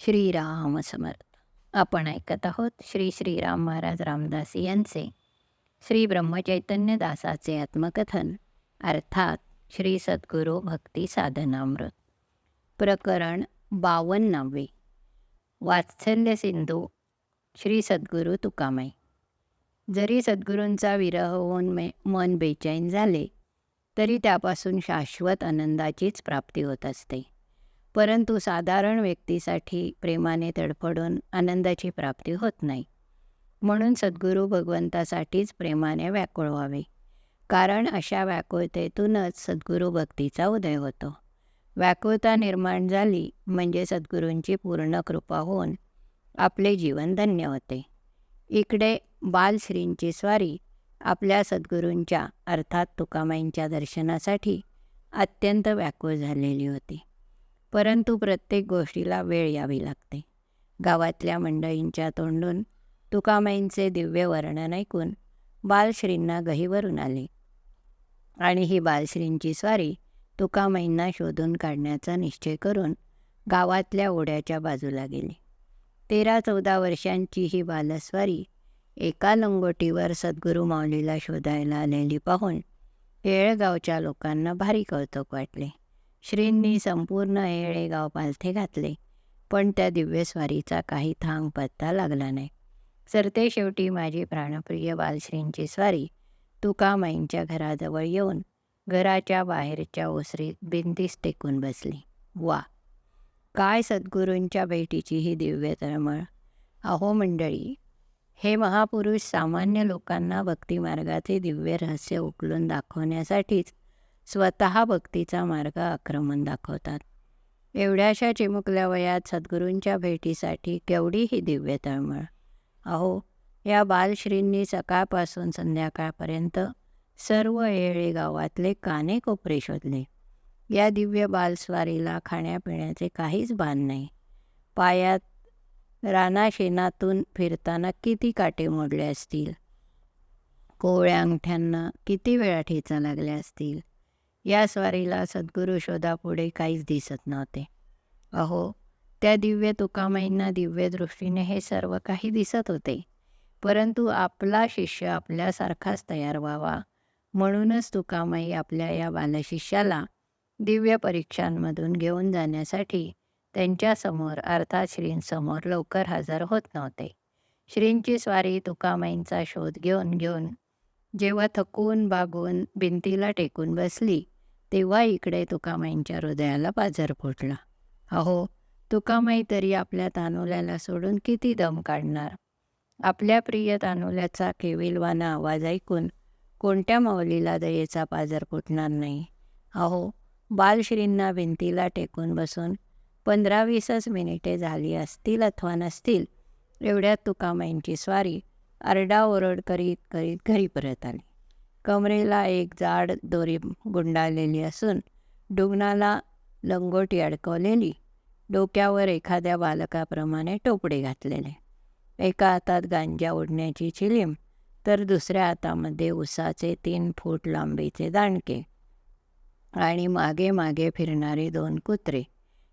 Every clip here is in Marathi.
श्रीराम समर्थ. आपण ऐकत आहोत श्री श्रीराम महाराज रामदास यांचे श्री ब्रह्मचैतन्य दासाचे आत्मकथन अर्थात श्री सद्गुरू भक्ती साधनामृत. प्रकरण बावन्नावे. वात्सल्य सिंधू श्री सद्गुरू तुकामाई. जरी सद्गुरूंचा विरह होऊन मे मन बेचैन झाले तरी त्यापासून शाश्वत आनंदाचीच प्राप्ती होत असते. परंतु साधारण व्यक्तीसाठी प्रेमाने तडफडून आनंदाची प्राप्ती होत नाही. म्हणून सद्गुरू भगवंतासाठीच प्रेमाने व्याकुळ व्हावे कारण अशा व्याकुळतेतूनच सद्गुरू भक्तीचा उदय होतो. व्याकुळता निर्माण झाली म्हणजे सद्गुरूंची पूर्ण कृपा होऊन आपले जीवन धन्य होते. इकडे बालश्रींची स्वारी आपल्या सद्गुरूंच्या अर्थात तुकामाईंच्या दर्शनासाठी अत्यंत व्याकुळ झालेली होती. परंतु प्रत्येक गोष्टीला वेळ यावी लागते. गावातल्या मंडळींच्या तोंडून तुकामाईंचे दिव्य वर्णन ऐकून बालश्रींना गहीवरून आले. आणि ही बालश्रींची स्वारी तुकामाईंना शोधून काढण्याचा निश्चय करून गावातल्या ओढ्याच्या बाजूला गेली. तेरा चौदा वर्षांची ही बालस्वारी एका लंगोटीवर सद्गुरू माऊलीला शोधायला आलेली पाहून येळगावच्या लोकांना भारी कौतुक वाटले. श्रींनी संपूर्ण येळेगाव पालथे घातले पण त्या दिव्यस्वारीचा काही थांग पत्ता लागला नाही. सरते शेवटी माझी प्राणप्रिय बालश्रींची स्वारी तुकामाईंच्या घराजवळ येऊन घराच्या बाहेरच्या ओसरीत बिंदीस टेकून बसली. वा! काय सद्गुरूंच्या भेटीची ही दिव्य तळमळ. अहो मंडळी हे महापुरुष सामान्य लोकांना भक्तिमार्गाचे दिव्य रहस्य उकलून दाखवण्यासाठीच स्वतः भक्तीचा मार्ग आक्रमण दाखवतात. एवढ्याशा चिमुकल्या वयात सद्गुरूंच्या भेटीसाठी केवढी ही दिव्य तळमळ. अहो या बालश्रींनी सकाळपासून संध्याकाळपर्यंत सर्व येळे गावातले काने कोपरे शोधले. या दिव्य बालस्वारीला खाण्यापिण्याचे काहीच भान नाही. पायात रानाशेनातून फिरताना किती काटे मोडले असतील? कोवळ्या अंगठ्यांना किती वेळा ठेचा लागल्या असतील? या स्वारीला सद्गुरू शोधापुढे काहीच दिसत नव्हते. अहो त्या दिव्य तुकामाईंना दिव्य दृष्टीने हे सर्व काही दिसत होते. परंतु आपला शिष्य आपल्यासारखाच तयार व्हावा. म्हणूनच तुकामाई आपल्या या बालशिष्याला दिव्य परीक्षांमधून घेऊन जाण्यासाठी त्यांच्यासमोर अर्थात श्रींसमोर लवकर हजर होत नव्हते. श्रींची स्वारी तुकामाईंचा शोध घेऊन घेऊन जेव्हा थकून बागून भिंतीला टेकून बसली तेव्हा इकडे तुकामाईंच्या हृदयाला पाझर फुटला. अहो तुकामाई तरी आपल्या तानुल्याला सोडून किती दम काढणार? आपल्या प्रिय तानुल्याचा केविलवाना आवाज ऐकून कोणत्या माऊलीला दयेचा पाझर फुटणार नाही? अहो बालश्रींना भिंतीला टेकून बसून पंधरा वीसच मिनिटे झाली असतील अथवा नसतील एवढ्यात तुकामाईंची स्वारी आरडाओरड करीत करीत घरी परत आली. कमरेला एक जाड दोरी गुंडाळलेली असून डुगनाला लंगोटी अडकवलेली डोक्यावर एखाद्या बालकाप्रमाणे टोपडे घातलेले. एका हातात गांजा ओढण्याची चिलीम तर दुसऱ्या हातामध्ये उसाचे तीन फूट लांबीचे दांडके आणि मागे मागे फिरणारे दोन कुत्रे.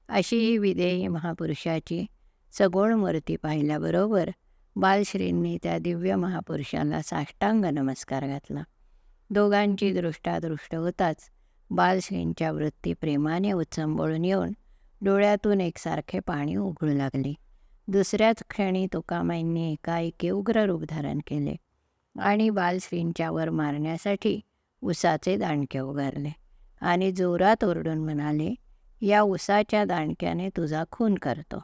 अशी ही विदेही महापुरुषाची सगोण मूर्ती पाहिल्याबरोबर बालश्रींनी त्या दिव्य महापुरुषाला साष्टांग नमस्कार घातला. दोघांची दृष्टादृष्ट होताच. बालश्रींच्या वृत्ती प्रेमाने उचंबळून येऊन डोळ्यातून एकसारखे पाणी उघडू लागले. दुसऱ्याच क्षणी तुकामाईंनी एकाएकी उग्र रूप धारण केले आणि बालश्रींच्यावर मारण्यासाठी उसाचे दांडके उगारले आणि जोरात ओरडून म्हणाले या उसाच्या दांडक्याने तुझा खून करतो.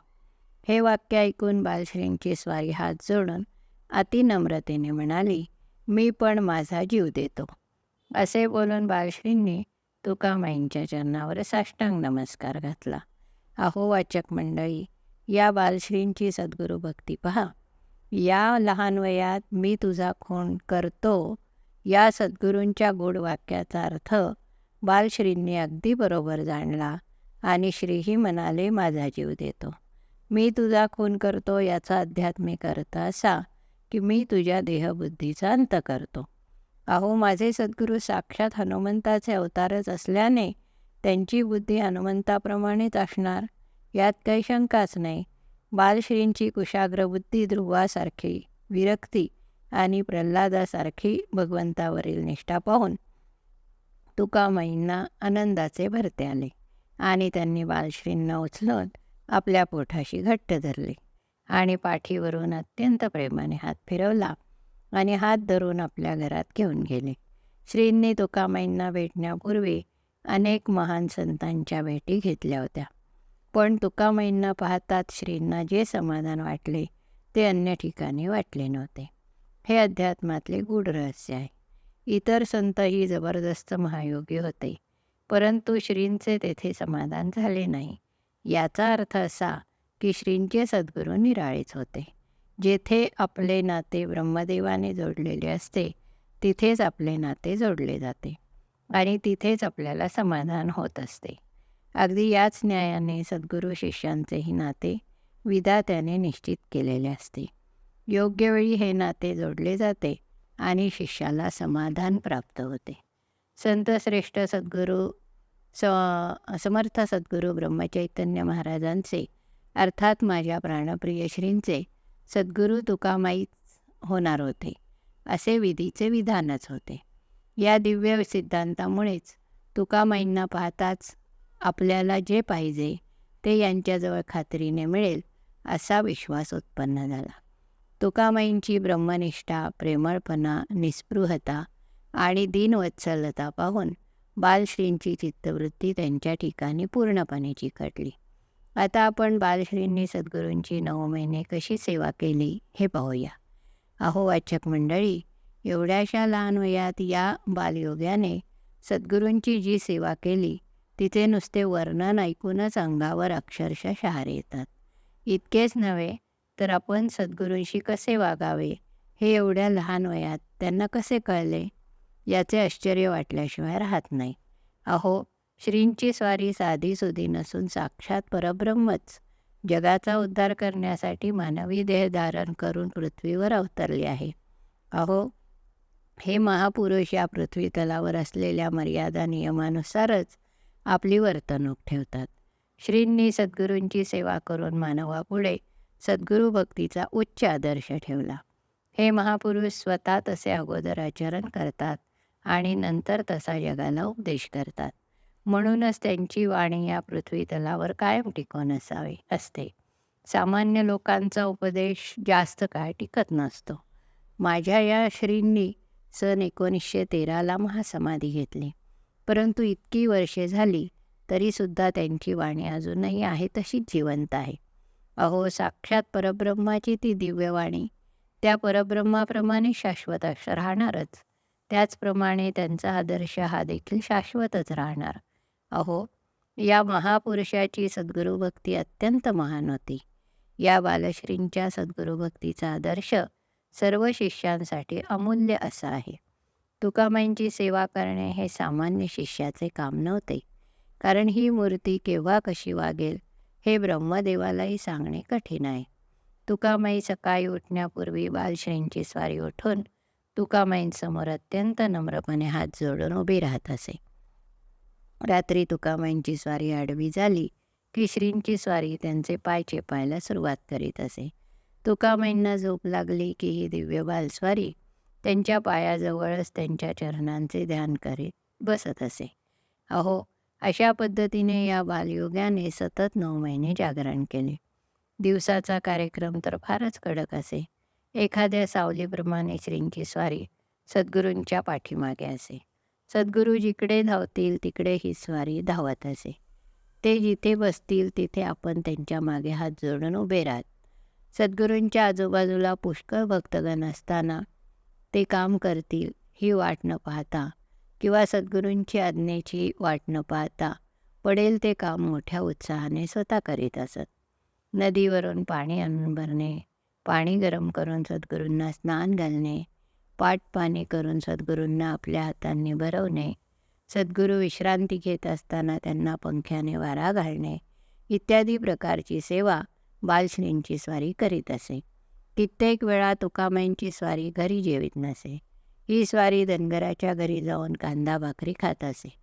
हे वाक्य ऐकून बालश्रींची स्वारी हात जोडून अतिनम्रतेने म्हणाली मी पण माझा जीव देतो. असे बोलून बालश्रींनी तुकामाईंच्या चरणावर साष्टांग नमस्कार घातला. अहो वाचक मंडळी या बालश्रींची सद्गुरू भक्ती पहा. या लहान वयात मी तुझा खून करतो. या सद्गुरूंच्या गोड वाक्याचा अर्थ बालश्रींनी अगदी बरोबर जाणला आणि श्रीही म्हणाले माझा जीव देतो. मी तुझा खून करतो याचा आध्यात्मिक अर्थ असा की मी तुझ्या देहबुद्धीचा अंत करतो. अहो माझे सद्गुरू साक्षात हनुमंताचे अवतारच असल्याने त्यांची बुद्धी हनुमंताप्रमाणेच असणार यात काही शंकाच नाही. बालश्रींची कुशाग्र बुद्धी ध्रुवासारखी विरक्ती आणि प्रल्हादासारखी भगवंतावरील निष्ठा पाहून तुकामाईंना आनंदाचे भरते आले आणि त्यांनी बालश्रींना उचलून आपल्या पोठाशी घट्ट धरले. आणि पाठीवरून अत्यंत प्रेमाने हात फिरवला आणि हात धरून आपल्या घरात घेऊन गेले. श्रींनी तुकामाईंना भेटण्यापूर्वी अनेक महान संतांच्या भेटी घेतल्या होत्या. पण तुकामाईंना पाहतात श्रींना जे समाधान वाटले ते अन्य ठिकाणी वाटले नव्हते. हे अध्यात्मातले गूढ रहस्य आहे. इतर संतही जबरदस्त महायोगी होते परंतु श्रींचे तेथे समाधान झाले नाही. याचा अर्थ असा की श्रींचे सद्गुरू निराळेच होते. जेथे आपले नाते ब्रह्मदेवाने जोडलेले असते तिथेच आपले नाते जोडले जाते आणि तिथेच आपल्याला समाधान होत असते. अगदी याच न्यायाने सद्गुरू शिष्यांचेही नाते विधात्याने निश्चित केलेले असते. योग्य वेळी हे नाते जोडले जाते आणि शिष्याला समाधान प्राप्त होते. संत श्रेष्ठ सद्गुरू स समर्थ सद्गुरू ब्रह्मचैतन्य महाराजांचे अर्थात माझ्या प्राणप्रिय श्रींचे सद्गुरू तुकामाईच होणार होते असे विधीचे विधानच होते. या दिव्य सिद्धांतामुळेच तुकामाईंना पाहताच आपल्याला जे पाहिजे ते यांच्याजवळ खात्रीने मिळेल असा विश्वास उत्पन्न झाला. तुकामाईंची ब्रह्मनिष्ठा प्रेमळपणा निस्पृहता आणि दिनवत्सलता पाहून बालश्रींची चित्तवृत्ती त्यांच्या ठिकाणी पूर्णपणे चिकटली. आता आपण बालश्रींनी सद्गुरूंची नऊ महिने कशी सेवा केली हे पाहूया. अहो वाचक मंडळी एवढ्याशा लहान वयात या बालयोग्याने सद्गुरूंची जी सेवा केली तिचे नुसते वर्णन ऐकूनच अंगावर अक्षरशः शहार येतात. इतकेच नव्हे तर आपण सद्गुरूंशी कसे वागावे हे एवढ्या लहान वयात त्यांना कसे कळले? याचे आश्चर्य वाटल्याशिवाय राहत नाही. अहो श्रींची स्वारी साधी सुधी नसून साक्षात परब्रह्मच. जगाचा उद्धार करण्यासाठी मानवी देह धारण करून पृथ्वीवर अवतरले आहे. अहो हे महापुरुष या पृथ्वी तलावर असलेल्या मर्यादा नियमानुसारच आपली वर्तणूक ठेवतात. श्रींनी सद्गुरूंची सेवा करून मानवापुढे सद्गुरू भक्तीचा उच्च आदर्श ठेवला. हे महापुरुष स्वतः तसे अगोदर आचरण करतात आणि नंतर तसा जगाला उपदेश करतात. म्हणूनच त्यांची वाणी या पृथ्वी तलावर कायम टिकून असावे असते. सामान्य लोकांचा उपदेश जास्त काळ टिकत नसतो. माझ्या या श्रींनी सन एकोणीसशे तेराला महासमाधी घेतली. परंतु इतकी वर्षे झाली तरीसुद्धा त्यांची वाणी अजूनही आहे तशीच जिवंत आहे. अहो साक्षात परब्रह्माची ती दिव्यवाणी त्या परब्रह्माप्रमाणे शाश्वत राहणारच. त्याचप्रमाणे त्यांचा आदर्श हा देखील शाश्वतच राहणार. अहो या महापुरुषाची सद्गुरुभक्ती अत्यंत महान होती. या बालश्रींच्या सद्गुरुभक्तीचा आदर्श सर्व शिष्यांसाठी अमूल्य असा आहे. तुकामाईंची सेवा करणे हे सामान्य शिष्याचे काम नव्हते. कारण ही मूर्ती केव्हा कशी वागेल हे ब्रह्मदेवालाही सांगणे कठीण आहे. तुकामाई सकाळी उठण्यापूर्वी बालश्रींची स्वारी उठून तुकामाईंसमोर अत्यंत नम्रपणे हात जोडून उभी राहत असे. रात्री तुकामाईंची स्वारी आडवी झाली. की श्रींची स्वारी त्यांचे पाय चेपायला सुरुवात करीत असे. तुकामाईंना झोप लागली की ही दिव्य बालस्वारी त्यांच्या पायाजवळच त्यांच्या चरणांचे ध्यान करीत बसत असे. अहो अशा पद्धतीने या बालयोग्याने सतत नऊ महिने जागरण केले. दिवसाचा कार्यक्रम तर फारच कडक असे. एखाद्या सावलीप्रमाणे श्रींची स्वारी सद्गुरूंच्या पाठीमागे असे. सद्गुरू जिकडे धावतील तिकडे ही स्वारी धावत असे. ते जिथे बसतील तिथे आपण त्यांच्या मागे हात जोडून उभे राहत. सद्गुरूंच्या आजूबाजूला पुष्कळ भक्तगण असताना ते काम करतील ही वाट न पाहता किंवा सद्गुरूंची आज्ञेची वाट न पाहता पडेल ते काम मोठ्या उत्साहाने स्वतः करीत असत. नदीवरून पाणी आणून भरणे पाणी गरम करून सद्गुरूंना स्नान घालणे पाणी करून सद्गुरूंना आपल्या हातांनी भरवणे. सद्गुरू विश्रांती घेत असताना त्यांना पंख्याने वारा घालणे. इत्यादी प्रकारची सेवा बालश्रींची स्वारी करीत असे. कित्येक वेळा तुकामाईंची स्वारी घरी जेवित नसे. ही स्वारी धनगराच्या घरी जाऊन कांदा भाकरी खात असे.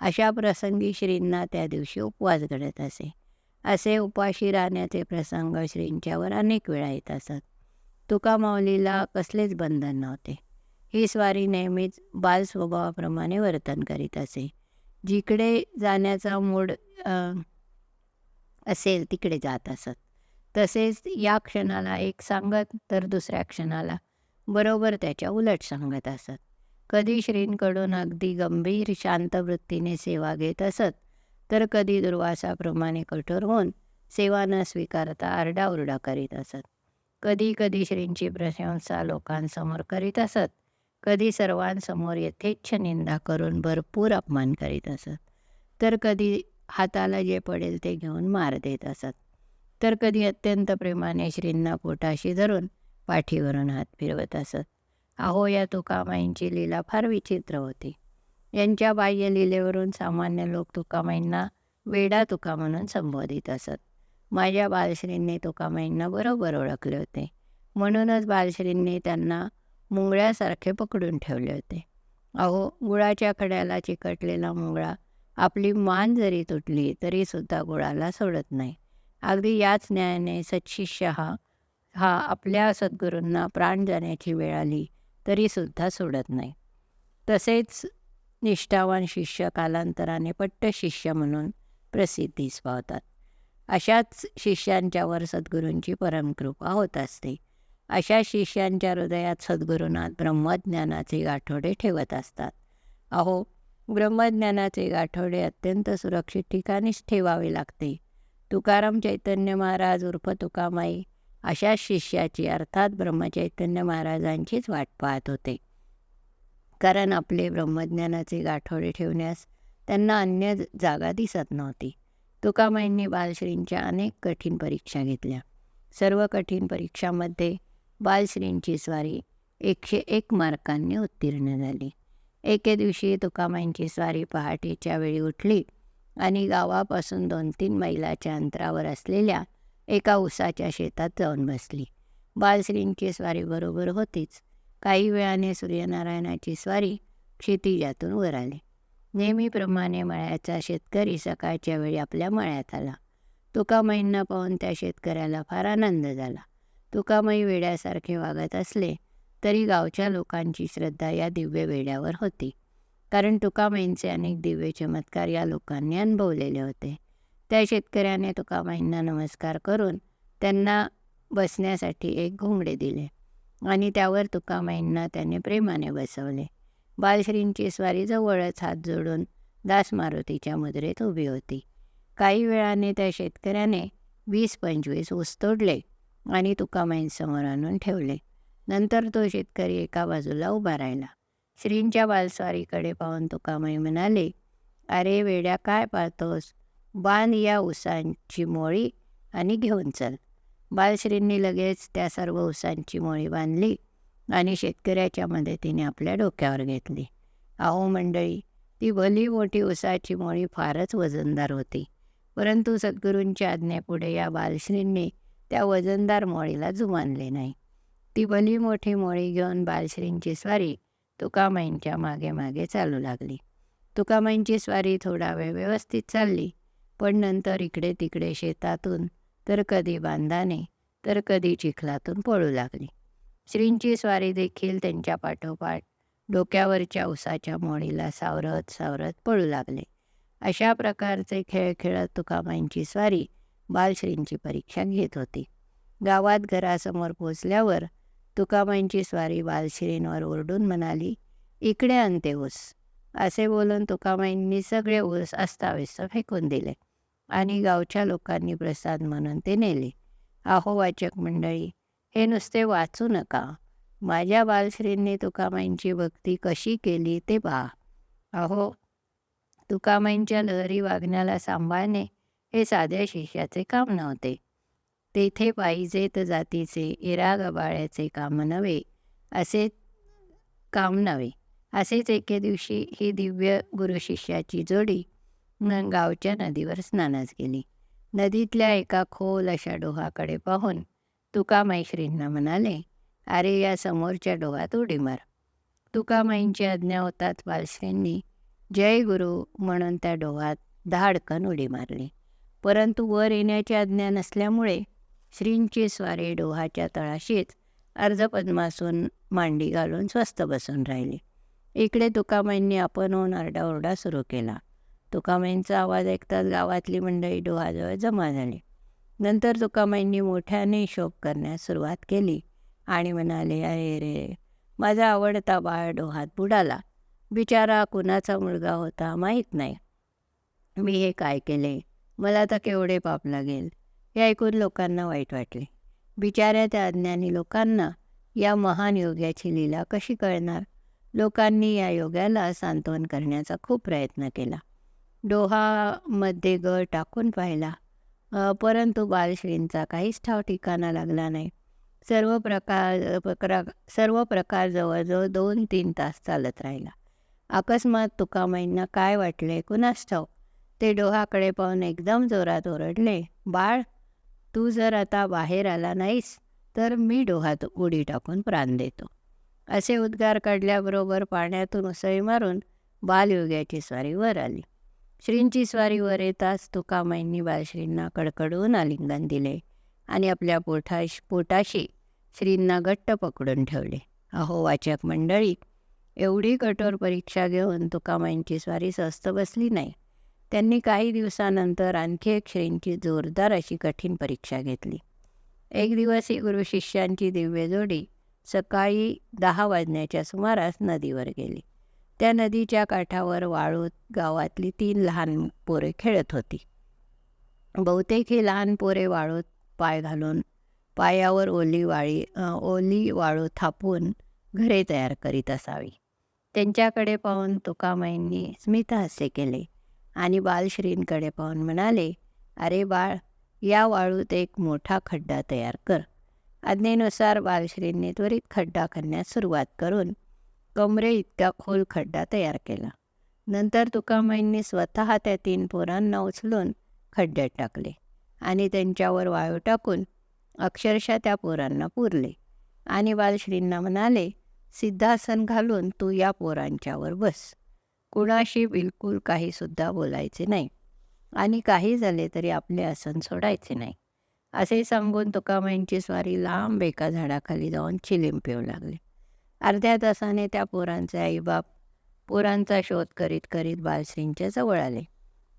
अशा प्रसंगी श्रींना त्या दिवशी उपवास घडत असे. असे उपाशी राहण्याचे प्रसंग श्रींच्यावर अनेक वेळा येत असत. तुका माऊलीला कसलेच बंधन नव्हते. ही स्वारी नेहमीच बाल स्वभावाप्रमाणे वर्तन करीत असे. जिकडे जाण्याचा मूड असेल तिकडे जात असत. तसेच या क्षणाला एक सांगत तर दुसऱ्या क्षणाला बरोबर त्याच्या उलट सांगत असत. कधी श्रींकडून अगदी गंभीर शांत वृत्तीने सेवा घेत असत तर कधी दुर्वासाप्रमाणे कठोर होऊन सेवा न स्वीकारता आरडाओरडा करीत असत. कधी कधी श्रींची प्रशंसा लोकांसमोर करीत असत कधी सर्वांसमोर यथेच्छ निंदा करून भरपूर अपमान करीत असत. तर कधी हाताला जे पडेल ते घेऊन मार देत असत. तर कधी अत्यंत प्रेमाने श्रींना पोटाशी धरून पाठीवरून हात फिरवत असत. अहो या तुकामाईंची लीला फार विचित्र होती. यांच्या बाह्य लीलेवरून सामान्य लोक तुकामाईंना वेडा तुका म्हणून संबोधित असत. माझ्या बालश्रींनी तुकामाईंना बरोबर ओळखले होते. म्हणूनच बालश्रींनी त्यांना मुंगळ्यासारखे पकडून ठेवले होते. अहो गुळाच्या खड्याला चिकटलेला मुंगळा आपली मान जरी तुटली तरीसुद्धा गुळाला सोडत नाही. अगदी याच न्यायाने सत्शिष्य हा हा आपल्या सद्गुरूंना प्राण जाण्याची वेळ आली तरीसुद्धा सोडत नाही. तसेच निष्ठावान शिष्य कालांतराने पट्ट शिष्य म्हणून प्रसिद्धीस पावतात अशाच शिष्यांच्यावर सद्गुरूंची परमकृपा होत असते. अशा शिष्यांच्या हृदयात सद्गुरुनाथ ब्रह्मज्ञानाचे गाठोडे ठेवत असतात. अहो ब्रह्मज्ञानाचे गाठोडे अत्यंत सुरक्षित ठिकाणीच ठेवावे लागते. तुकाराम चैतन्य महाराज उर्फ तुकामाई अशा शिष्याची अर्थात ब्रह्मचैतन्य महाराजांचीच वाट पाहत होते. कारण आपले ब्रह्मज्ञानाचे गाठोडे ठेवण्यास त्यांना अन्य जागा दिसत नव्हती. तुकामाईंनी बालश्रींच्या अनेक कठीण परीक्षा घेतल्या. सर्व कठीण परीक्षामध्ये बालश्रींची स्वारी एकशे एक मार्कांनी उत्तीर्ण झाली. एके दिवशी तुकामाईंची स्वारी पहाटेच्या वेळी उठली आणि गावापासून दोन तीन मैलाच्या अंतरावर असलेल्या एका उसाच्या शेतात जाऊन बसली. बालश्रींची स्वारी बरोबर होतीच. काही वेळाने सूर्यनारायणाची स्वारी क्षितिजातून वर आली. नेहमीप्रमाणे मळ्याचा शेतकरी सकाळच्या वेळी आपल्या मळ्यात आला. तुकामाईंना पाहून त्या शेतकऱ्याला फार आनंद झाला. तुकामाई वेड्यासारखे वागत असले तरी गावच्या लोकांची श्रद्धा या दिव्य वेड्यावर होती. कारण तुकामाईंचे अनेक दिव्य चमत्कार या लोकांनी अनुभवलेले होते. त्या शेतकऱ्याने तुकामाईंना नमस्कार करून त्यांना बसण्यासाठी एक घोंगडे दिले आणि त्यावर तुकामाईंना त्याने प्रेमाने बसवले. बालश्रींची स्वारी जवळच हात जोडून दास मारुतीच्या मुद्रेत उभी होती. काही वेळाने त्या शेतकऱ्याने वीस पंचवीस ऊस तोडले. आणि तुकामाईंसमोर आणून ठेवले. नंतर तो शेतकरी एका बाजूला उभा राहिला. श्रींच्या बालस्वारीकडे पाहून तुकामाई म्हणाले अरे वेड्या काय पाहतोस? बांध या उसांची मोळी आणि घेऊन चल. बालश्रींनी लगेच त्या सर्व उसांची मोळी बांधली आणि शेतकऱ्याच्या मदतीने आपल्या डोक्यावर घेतली. अहो मंडळी ती भली मोठी उसाची मोळी फारच वजनदार होती. परंतु सद्गुरूंच्या आज्ञेपुढे या बालश्रींनी त्या वजनदार मोळीला जुमानले नाही. ती भली मोठी मोळी घेऊन बालश्रींची स्वारी तुकामाईंच्या मागे मागे चालू लागली. तुकामाईंची स्वारी थोडा वेळ व्यवस्थित चालली पण नंतर इकडे तिकडे शेतातून तर कधी बांधाने तर कधी चिखलातून पळू लागली. श्रींची स्वारी देखील त्यांच्या पाठोपाठ डोक्यावरच्या उसाच्या मोळीला सावरत सावरत पळू लागले. अशा प्रकारचे खेळ खेळत तुकामाईंची स्वारी बालश्रींची परीक्षा घेत होती. गावात घरासमोर पोचल्यावर तुकामाईंची स्वारी बालश्रींवर ओरडून म्हणाली इकडे आणते ऊस. असे बोलून तुकामाईंनी सगळे ऊस अस्ताव्यस्त फेकून दिले आणि गावच्या लोकांनी प्रसाद म्हणून ते नेले. आहो वाचक मंडळी हे नुसते वाचू नका. माझ्या बालश्रींनी तुकामाईंची भक्ती कशी केली ते पहा. अहो तुकामाईंच्या लहरी वागण्याला सांभाळणे हे साध्या शिष्याचे काम नव्हते. तेथे पाहिजेत जातीचे इरा गबाळ्याचे काम नव्हे असे काम नव्हे. असेच एके दिवशी ही दिव्य गुरुशिष्याची जोडी न गावच्या नदीवर स्नानास गेली. नदीतल्या एका खोल अशा डोहाकडे पाहून तुकामाईश्रींना म्हणाले अरे या समोरच्या डोहात उडी मार. तुकामाईंची आज्ञा होताच बालश्रींनी जय गुरु म्हणून त्या डोहात धाडकन उडी मारली. परंतु वर येण्याची आज्ञा नसल्यामुळे श्रींची स्वारी डोहाच्या तळाशीच अर्धपद्मासून मांडी घालून स्वस्त बसून राहिली. इकडे तुकामाईंनी आपणहून आरडाओरडा सुरू केला. तुकामाईंचा आवाज ऐकताच गावातली मंडळी डोहाजवळ जमा झाली. नंतर तुकामाईंनी मोठ्याने शोक करण्यास सुरुवात केली आणि म्हणाले अरे रे माझा आवडता बाळ डोहात बुडाला. बिचारा कुणाचा मुलगा होता माहीत नाही. मी हे काय केले? मला तर केवढे पाप लागेल हे ऐकून लोकांना वाईट वाटले. बिचाऱ्या त्या अज्ञानी लोकांना या महान योग्याची लीला कशी कळणार? लोकांनी या योग्याला सांत्वन करण्याचा खूप प्रयत्न केला. डोहामध्ये गळ टाकून पाहिला. परंतु बालश्रींचा काहीच ठाव ठिकाणा लागला नाही. सर्व प्रकार प्रकार सर्व प्रकार जवळजवळ दोन तीन तास चालत राहिला. अकस्मात तुकामाईंना काय वाटले? कुणास ठाऊक? ते डोहाकडे पाहून एकदम जोरात ओरडले बाळ तू जर आता बाहेर आला नाहीस तर मी डोहात उडी टाकून प्राण देतो. असे उद्गार काढल्याबरोबर पाण्यातून उसळी मारून बालयोग्याची स्वारी वर आली. श्रींची स्वारी वर येताच तुकामाईंनी बालश्रींना कडकडून आलिंगन दिले आणि आपल्या पोठाश पोटाशी श्रींना घट्ट पकडून ठेवले. अहो वाचक मंडळी एवढी कठोर परीक्षा घेऊन तुकामाईंची स्वारी स्वस्त बसली नाही. त्यांनी काही दिवसानंतर आणखी एक श्रींची जोरदार अशी कठीण परीक्षा घेतली. एक दिवस ही गुरु शिष्यांची दिव्य जोडी सकाळी दहा वाजण्याच्या सुमारास नदीवर गेली. त्या नदीच्या काठावर वाळूत गावातली तीन लहान पोरे खेळत होती. बहुतेक ही लहान पोरे वाळूत पाय घालून पायावर ओली वाळी ओली वाळू थापून घरे तयार करीत असावी. त्यांच्याकडे पाहून तुकामाईंनी स्मितहास्य केले. आणि बालश्रींकडे पाहून म्हणाले अरे बाळ या वाळूत एक मोठा खड्डा तयार कर. आज्ञेनुसार बालश्रींनी त्वरित खड्डा करण्यास सुरुवात करून कमरे इतका खोल खड्डा तयार केला. नंतर तुकामाईंनी स्वतः त्या तीन पोरांना उचलून खड्ड्यात टाकले आणि त्यांच्यावर वाळू टाकून अक्षरशः त्या पोरांना पुरले. आणि बालश्रींना म्हणाले सिद्धासन घालून तू या पोरांच्यावर बस. कुणाशी बिलकुल काहीसुद्धा बोलायचे नाही. आणि काही झाले तरी आपले आसन सोडायचे नाही. असे सांगून तुकामाईंची स्वारी लांब एका झाडाखाली जाऊन चिलीम पिऊ लागली. अर्ध्या तासाने त्या पोरांचे आईबाप पोरांचा शोध करीत करीत बालश्रींच्या जवळ आले.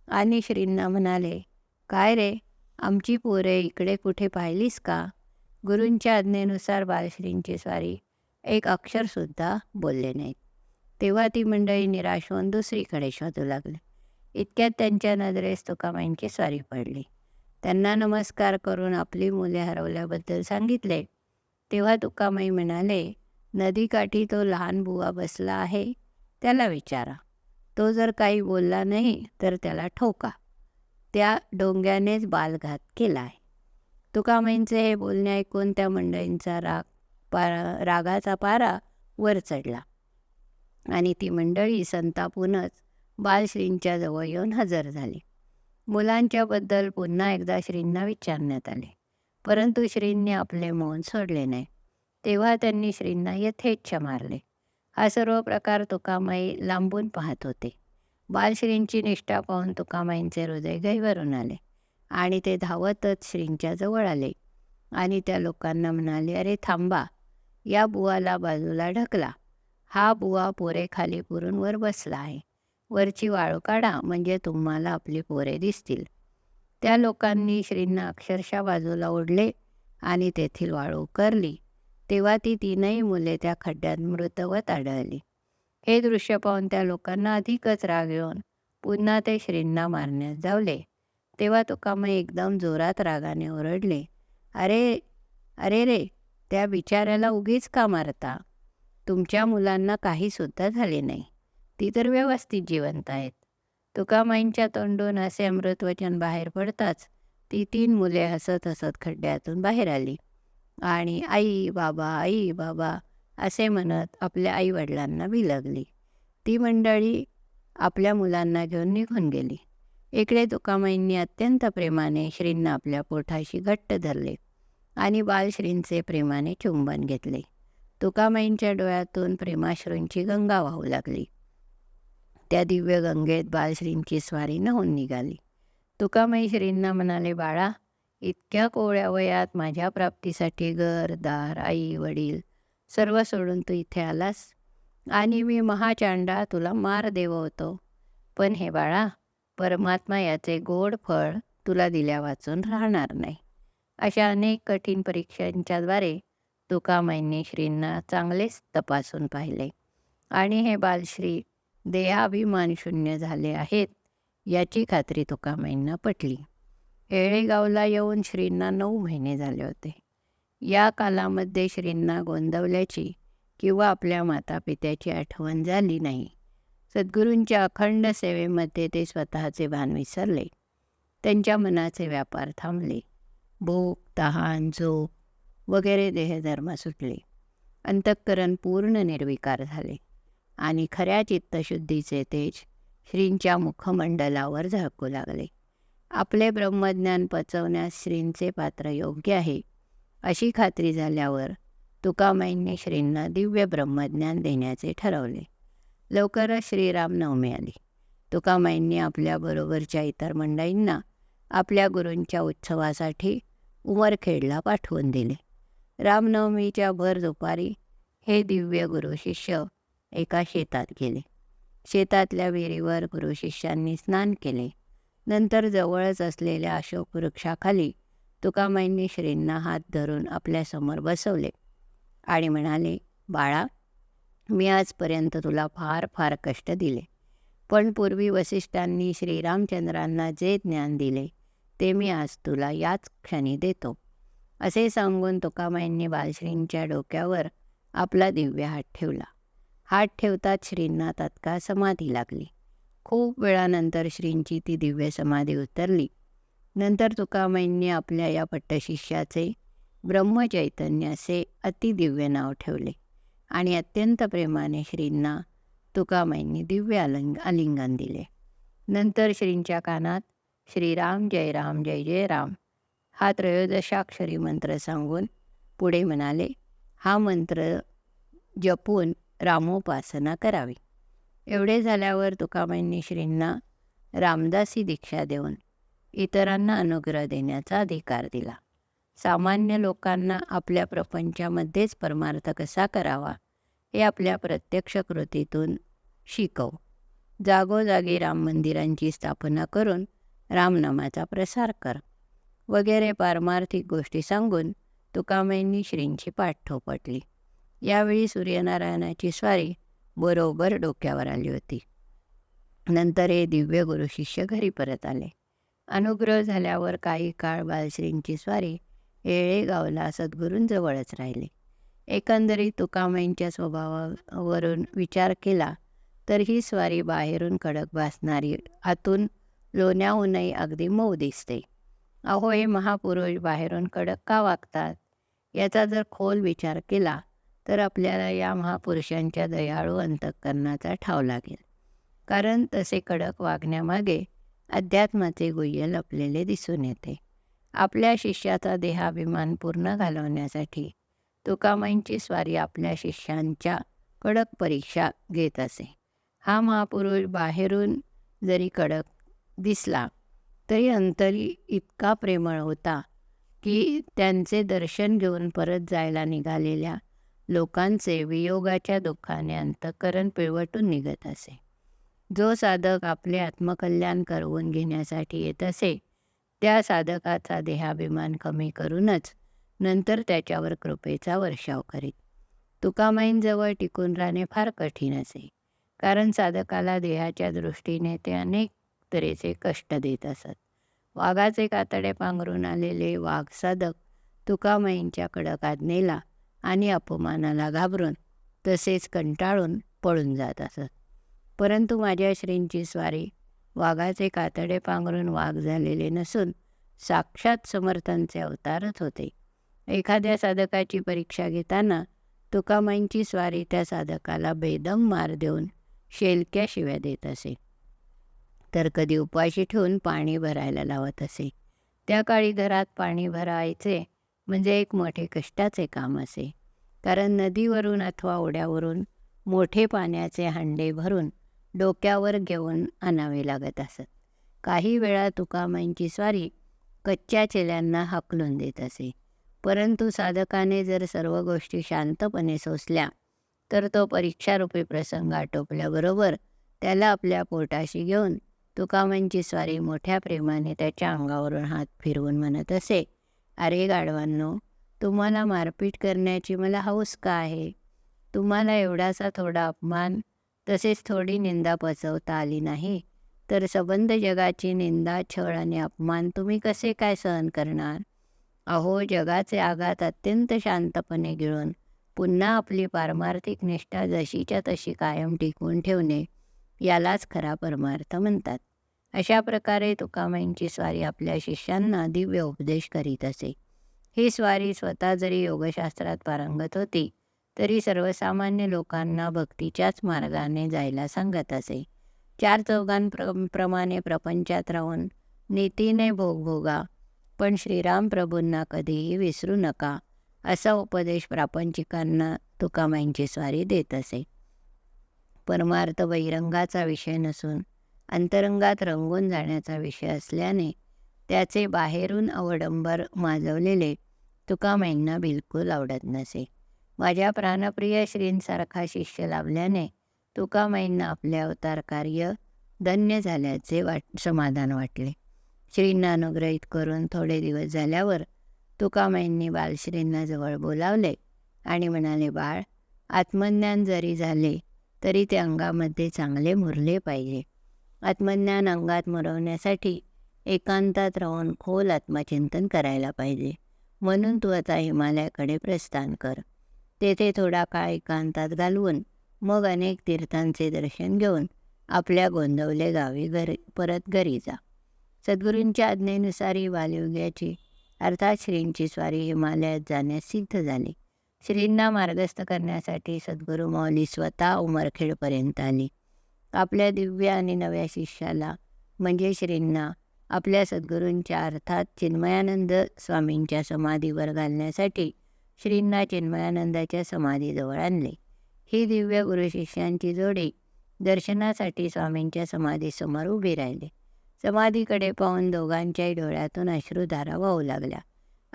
आणि श्रींना म्हणाले काय रे आमची पोरे इकडे कुठे पाहिलीस का? गुरूंच्या आज्ञेनुसार बालश्रींची स्वारी एक अक्षरसुद्धा बोलले नाहीत. तेव्हा ती मंडळी निराश होऊन दुसरीकडे शोधू लागली. इतक्यात त्यांच्या नजरेस तुकामाईंची स्वारी पडली. त्यांना नमस्कार करून आपली मुले हरवल्याबद्दल सांगितले. तेव्हा तुकामाई म्हणाले नदीकाठी तो लहान बुवा बसला आहे त्याला विचारा. तो जर काही बोलला नाही तर त्याला ठोका. त्या डोंग्यानेच बालघात केला आहे. तुकामाईंचे हे बोलणे ऐकून त्या मंडळींचा राग पारा रागाचा पारा वर चढला. आणि ती मंडळी संतापूनच बालश्रींच्या जवळ येऊन हजर झाली. मुलांच्याबद्दल पुन्हा एकदा श्रींना विचारण्यात आले. परंतु श्रींनी आपले मौन सोडले नाही. तेव्हा त्यांनी श्रींना यथेच्छ मारले. हा सर्व प्रकार तुकामाई लांबून पाहत होते. बालश्रींची निष्ठा पाहून तुकामाईंचे हृदय गैवरून आले आणि ते धावतच श्रींच्या जवळ आले आणि त्या लोकांना म्हणाले अरे थांबा. या बुवाला बाजूला ढकला. हा बुवा पोरे खाली पुरून वर बसला आहे. वरची वाळू काढा म्हणजे तुम्हाला आपली पोरे दिसतील. त्या लोकांनी श्रींना अक्षरशः बाजूला ओढले आणि तेथील वाळू उकरली. तेव्हा ती तीनही मुले त्या खड्ड्यात मृतवत आढळली. हे दृश्य पाहून त्या लोकांना अधिकच राग येऊन पुन्हा ते श्रींना मारण्यास जावले. तेव्हा तुकामाई एकदम जोरात रागाने ओरडले अरे अरे रे त्या बिचाऱ्याला उगीच का मारता? तुमच्या मुलांना काहीसुद्धा झाले नाही. ती तर व्यवस्थित जिवंत आहेत. तुकामाईंच्या तोंडून असे अमृतवचन बाहेर पडताच ती तीन मुले हसत हसत खड्ड्यातून बाहेर आली. आणि आई बाबा आई बाबा असे म्हणत आपल्या आईवडिलांना बिलगली ती मंडळी आपल्या मुलांना घेऊन निघून गेली. इकडे तुकामाईंनी अत्यंत प्रेमाने श्रींना आपल्या पोठाशी घट्ट धरले आणि बालश्रींचे प्रेमाने चुंबन घेतले. तुकामाईंच्या डोळ्यातून प्रेमाश्रूंची गंगा वाहू लागली. त्या दिव्य गंगेत बालश्रींची स्वारी नहून निघाली. तुकामाई श्रींना म्हणाले बाळा इतक्या कोवळ्या वयात माझ्या प्राप्तीसाठी घर दार आई वडील सर्व सोडून तू इथे आलास. आणि मी महाचांडा तुला मार देववतो पण हे बाळा परमात्मा याचे गोड फळ तुला दिल्या वाचून राहणार नाही. अशा अनेक कठीण परीक्षांच्याद्वारे तुकामाईंनी श्रींना चांगलेच तपासून पाहिले. आणि हे बालश्री देहाभिमान शून्य झाले आहेत याची खात्री तुकामाईंना पटली. येळेगावला येऊन श्रींना नऊ महिने झाले होते. या कालामध्ये श्रींना गोंदवल्याची किंवा आपल्या मातापित्याची आठवण झाली नाही. सद्गुरूंच्या अखंड सेवेमध्ये ते स्वतःचे भान विसरले. त्यांच्या मनाचे व्यापार थांबले. भूक तहान झोप वगैरे देहधर्म सुटले. अंतःकरण पूर्ण निर्विकार झाले आणि खऱ्या चित्तशुद्धीचे तेज श्रींच्या मुखमंडलावर झळकू लागले. आपले ब्रह्मज्ञान पचवण्यास श्रींचे पात्र योग्य आहे अशी खात्री झाल्यावर तुकामाईंनी श्रींना दिव्य ब्रह्मज्ञान देण्याचे ठरवले. लवकरच श्रीरामनवमी आली. तुकामाईंनी आपल्याबरोबरच्या इतर मंडळींना आपल्या गुरूंच्या उत्सवासाठी उमरखेडला पाठवून दिले. रामनवमीच्या भर दुपारी हे दिव्य गुरु शिष्य एका शेतात गेले. शेतातल्या विहिरीवर गुरु शिष्यांनी स्नान केले. नंतर जवळच असलेल्या अशोक वृक्षाखाली तुकामाईंनी श्रींना हात धरून आपल्यासमोर बसवले आणि म्हणाले बाळा मी आजपर्यंत तुला फार फार कष्ट दिले. पण पूर्वी वसिष्ठांनी श्रीरामचंद्रांना जे ज्ञान दिले ते मी आज तुला याच क्षणी देतो. असे सांगून तुकामाईंनी बालश्रींच्या डोक्यावर आपला दिव्य हात ठेवला. हात ठेवताच श्रींना तत्काळ समाधी लागली. खूप वेळानंतर श्रींची ती दिव्य समाधी उतरली. नंतर तुकामाईंनी आपल्या या पट्टशिष्याचे ब्रह्मचैतन्य असे अतिदिव्य नाव ठेवले आणि अत्यंत प्रेमाने श्रींना तुकामाईंनी दिव्य अलिंग आलिंगन दिले. नंतर श्रींच्या कानात श्रीराम जय राम जय जय राम हा त्रयोदशाक्षरी मंत्र सांगून पुढे म्हणाले हा मंत्र जपून रामोपासना करावी. एवढे झाल्यावर तुकाबाईंनी श्रींना रामदासी दीक्षा देऊन इतरांना अनुग्रह देण्याचा अधिकार दिला. सामान्य लोकांना आपल्या प्रपंचामध्येच परमार्थ कसा करावा हे आपल्या प्रत्यक्ष कृतीतून शिकव. जागोजागी राम मंदिरांची स्थापना करून रामनामाचा प्रसार कर. वगैरे पारमार्थिक गोष्टी सांगून तुकामाईंनी श्रींची पाठ ठोपटली. यावेळी सूर्यनारायणाची स्वारी बरोबर डोक्यावर आली होती. नंतर हे दिव्य गुरु शिष्य घरी परत आले. अनुग्रह झाल्यावर काही काळ बालश्रींची स्वारी येळेगावला सद्गुरूंजवळच राहिले. एकंदरीत तुकामाईंच्या स्वभावावरून विचार केला तर ही स्वारी बाहेरून कडक भासणारी आतून लोण्याहूनही अगदी मऊ दिसते. अहो हे महापुरुष बाहेरून कडक का वागतात? याचा जर खोल विचार केला तर आपल्याला या महापुरुषांच्या दयाळू अंतःकरणाचा ठाव लागेल. कारण तसे कडक वागण्यामागे अध्यात्माचे गुह्य लपलेले दिसून येते. आपल्या शिष्याचा देहाभिमान पूर्ण घालवण्यासाठी तुकामाईंची स्वारी आपल्या शिष्यांच्या कडक परीक्षा घेत असे. हा महापुरुष बाहेरून जरी कडक दिसला तरी अंतरी इतका प्रेमळ होता की त्यांचे दर्शन घेऊन परत जायला निघालेल्या लोकांचे वियोगाच्या दुःखाने अंतकरण पिळवटून निघत असे. जो साधक आपले आत्मकल्याण करवून घेण्यासाठी येत असे त्या साधकाचा देहाभिमान कमी करूनच नंतर त्याच्यावर कृपेचा वर्षाव करीत. तुकामाईंजवळ टिकून राहणे फार कठीण असे कारण साधकाला देहाच्या दृष्टीने ते अनेक तऱ्हेचे कष्ट देत असत. वाघाचे कातडे पांघरून आलेले वाघ साधक तुकामाईंच्या कडक आज्ञेला आणि अपमानाला घाबरून तसेच कंटाळून पळून जात असत. परंतु माझ्या श्रींची स्वारी वाघाचे कातडे पांघरून वाघ झालेले नसून साक्षात समर्थांचे अवतारच होते. एखाद्या साधकाची परीक्षा घेताना तुकामाईंची स्वारी त्या साधकाला बेदम मार देऊन शेलक्याशिवाय देत असे. तर कधी उपाशी ठेवून पाणी भरायला लावत असे. त्या काळी घरात पाणी भरायचे म्हणजे एक मोठे कष्टाचे काम असे. कारण नदीवरून अथवा ओढ्यावरून मोठे पाण्याचे हांडे भरून डोक्यावर घेऊन आणावे लागत असत. काही वेळा तुकामाईंची स्वारी कच्च्या चेल्यांना हाकलून देत असे. परंतु साधकाने जर सर्व गोष्टी शांतपणे सोसल्या तर तो परीक्षारूपी प्रसंग आटोपल्याबरोबर त्याला आपल्या पोटाशी घेऊन तुकामांची म्हणजे स्वारी मोठ्या प्रेमाने त्याच्या अंगावरून हात फिरवून म्हणत असे अरे गाढवांनो तुम्हाला मारपीट करण्याची मला हौस का आहे? तुम्हाला एवढासा थोडा अपमान तसेच थोडी निंदा पचवता आली नाही? तर सबंध जगाची निंदा छळ आणि अपमान तुम्ही कसे काय सहन करणार? अहो जगाचे आघात अत्यंत शांतपणे गिळून पुन्हा आपली पारमार्थिक निष्ठा जशीच्या तशी कायम टिकवून ठेवणे यालाच खरा परमार्थ म्हणतात. अशा प्रकारे तुकामाईंची स्वारी आपल्या शिष्यांना दिव्य उपदेश करीत असे. ही स्वारी स्वतः जरी योगशास्त्रात पारंगत होती तरी सर्वसामान्य लोकांना भक्तीच्याच मार्गाने जायला सांगत असे. चार चौघांप्र प्रमाणे प्रपंचात राहून नीतीने भोगभोगा पण श्रीराम प्रभूंना कधीही विसरू नका असा उपदेश प्रापंचिकांना तुकामाईंची स्वारी देत असे. परमार्थ बहिरंगाचा विषय नसून अंतरंगात रंगून जाण्याचा विषय असल्याने त्याचे बाहेरून अवडंबर माजवलेले तुकामाईंना बिलकुल आवडत नसे. माझ्या प्राणप्रिय श्रींसारखा शिष्य लाभल्याने तुकामाईंना आपले अवतार कार्य धन्य झाल्याचे वाट समाधान वाटले. श्रींना अनुग्रहित करून थोडे दिवस झाल्यावर तुकामाईंनी बालश्रींना जवळ बोलावले आणि म्हणाले बाळ आत्मज्ञान जरी झाले तरी ते अंगामध्ये चांगले मुरले पाहिजे. आत्मज्ञान अंगात मुरवण्यासाठी एकांतात राहून खोल आत्मचिंतन करायला पाहिजे. म्हणून तू आता हिमालयाकडे प्रस्थान कर. तेथे थोडा काळ एकांतात घालवून मग अनेक तीर्थांचे दर्शन घेऊन आपल्या गोंदवले गावी घरी परत घरी जा. सद्गुरूंच्या आज्ञेनुसार ही बालयुग्याची अर्थात श्रींची स्वारी हिमालयात जाण्यास सिद्ध झाली. श्रींना मार्गस्थ करण्यासाठी सद्गुरू मौली स्वतः उमरखेडपर्यंत आली. आपल्या दिव्य आणि नव्या शिष्याला म्हणजे श्रींना आपल्या सद्गुरूंच्या अर्थात चिन्मयानंद स्वामींच्या समाधीवर घालण्यासाठी श्रींना चिन्मयानंदाच्या समाधीजवळ आणले. ही दिव्य गुरुशिष्यांची जोडी दर्शनासाठी स्वामींच्या समाधीसमोर उभी राहिली. समाधीकडे पाहून दोघांच्याही डोळ्यातून अश्रुधारा वाहू लागल्या.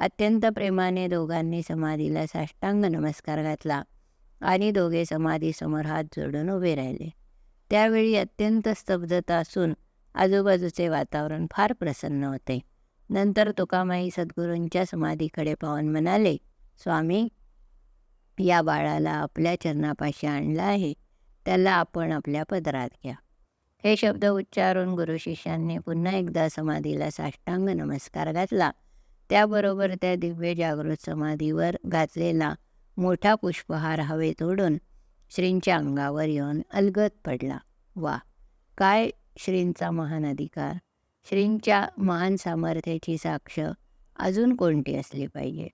अत्यंत प्रेमाने दोघांनी समाधीला साष्टांग नमस्कार घातला आणि दोघे समाधीसमोर हात जोडून उभे राहिले. त्यावेळी अत्यंत स्तब्धता असून आजूबाजूचे वातावरण फार प्रसन्न होते. नंतर तुकामाई सद्गुरूंच्या समाधीकडे पाहून म्हणाले स्वामी या बाळाला आपल्या चरणापाशी आणलं आहे. त्याला आपण आपल्या पदरात घ्या. हे शब्द उच्चारून गुरु शिष्यांनी पुन्हा एकदा समाधीला साष्टांग नमस्कार घातला. त्याबरोबर त्या दिव्य जागृत समाधीवर घातलेला मोठा पुष्पहार हवेत ओढून श्रींच्या अंगावर येऊन अलगत पडला. वा काय श्रींचा महान अधिकार. श्रींच्या महान सामर्थ्याची साक्ष अजून कोणती असली पाहिजे?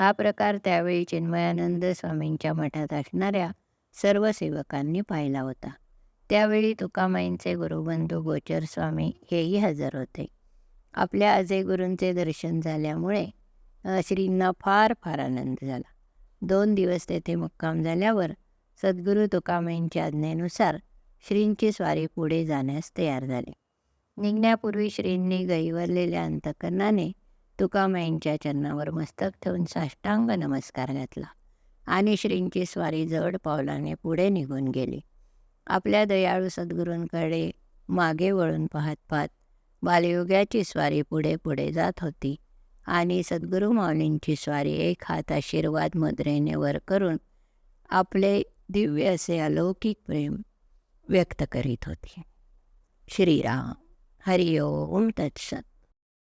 हा प्रकार त्यावेळी चिन्मयानंद स्वामींच्या मठात असणाऱ्या सर्व सेवकांनी पाहिला होता. त्यावेळी तुकामाईंचे गुरुबंधू गोचर स्वामी हेही हजर होते. आपल्या अजय गुरूंचे दर्शन झाल्यामुळे श्रींना फार फार आनंद झाला. दोन दिवस तेथे मुक्काम झाल्यावर सद्गुरू तुकामाईंच्या आज्ञेनुसार श्रींची स्वारी पुढे जाण्यास तयार झाले. निघण्यापूर्वी श्रींनी गैवरलेल्या अंतकरणाने तुकामाईंच्या चरणावर मस्तक ठेवून साष्टांग नमस्कार घातला आणि श्रींची स्वारी जड पावलाने पुढे निघून गेली. आपल्या दयाळू सद्गुरूंकडे मागे वळून पाहत पाहत बालयोग्याची स्वारी पुढे पुढे जात होती. आणि सद्गुरू माऊलींची स्वारी एक हात आशीर्वाद मुद्रेने वर करून आपले दिव्य असे अलौकिक प्रेम व्यक्त करीत होती. श्रीराम. हरिओम तत्सत.